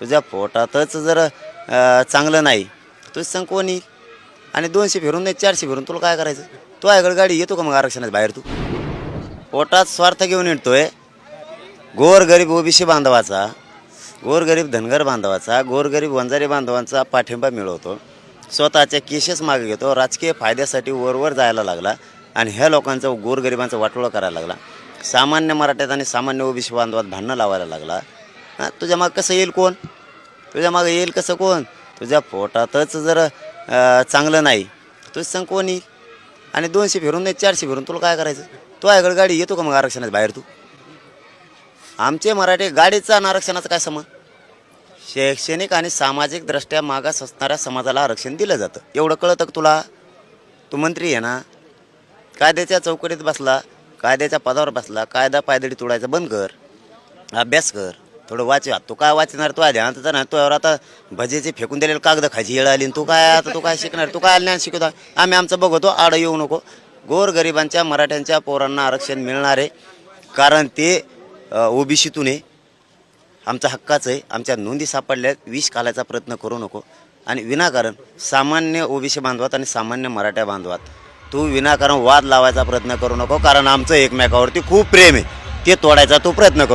तुझ्या पोटातच जर चांगलं नाही तुझं सांग कोण येईल? आणि दोनशे फिरून नाही चारशे फिरून तुला काय करायचं? तू आयकडे गाडी येतो का मग आरक्षणात बाहेर तू? पोटात स्वार्थ घेऊन येतोय गोरगरीब ओबीसी बांधवाचा गोरगरीब धनगर बांधवाचा गोरगरीब वंजारी बांधवांचा पाठिंबा मिळवतो स्वतःच्या केसेस मागे घेतो राजकीय फायद्यासाठी वरवर जायला लागला आणि ह्या लोकांचं गोरगरिबांचा वाटोळा करायला लागला. सामान्य मराठ्यात आणि सामान्य ओबीसी बांधवात भांडणं लावायला लागला. हां तुझ्या मागं कसं येईल कोण? तुझ्या मागं येईल कसं कोण? तुझ्या पोटातच जर चांगलं नाही तुझं सांग कोण येईल? आणि दोनशे फिरून नाही चारशे फिरून तुला काय करायचं? तू आयकडे गाडी? येतो का मग आरक्षणात बाहेर तू? आमचे मराठी गाडीचा आणि आरक्षणाचा काय संबंध? शैक्षणिक आणि सामाजिक दृष्ट्या मागास असणाऱ्या समाजाला आरक्षण दिलं जातं. एवढं कळतं तुला? तू मंत्री आहे ना? कायद्याच्या चौकटीत बसला कायद्याच्या पदावर बसला कायदा पायदळी तोडायचं बंद कर अभ्यास कर. थोडं वाचवा तू काय वाचणार? तू आधी आता ना तुझ्यावर आता भजेचे फेकून दिलेले कागद खायची येळ आली आणि तू काय आता तू काय शिकणार? तू काय ज्ञान शिकवता? आम्ही आमचं बघतो आडं येऊ नको. गोरगरिबांच्या मराठ्यांच्या पोरांना आरक्षण मिळणार आहे. कारण ते ओबीसीतून आहे. आमचा हक्काचं आहे. आमच्या नोंदी सापडल्यात. विष कालायचा प्रयत्न करू नको. आणि विनाकारण सामान्य ओबीसी बांधवात आणि सामान्य मराठ्या बांधवात तू विनाकारण वाद लावायचा प्रयत्न करू नको. कारण आमचं एकमेकावरती खूप प्रेम आहे. ते तोडायचा तू प्रयत्न करू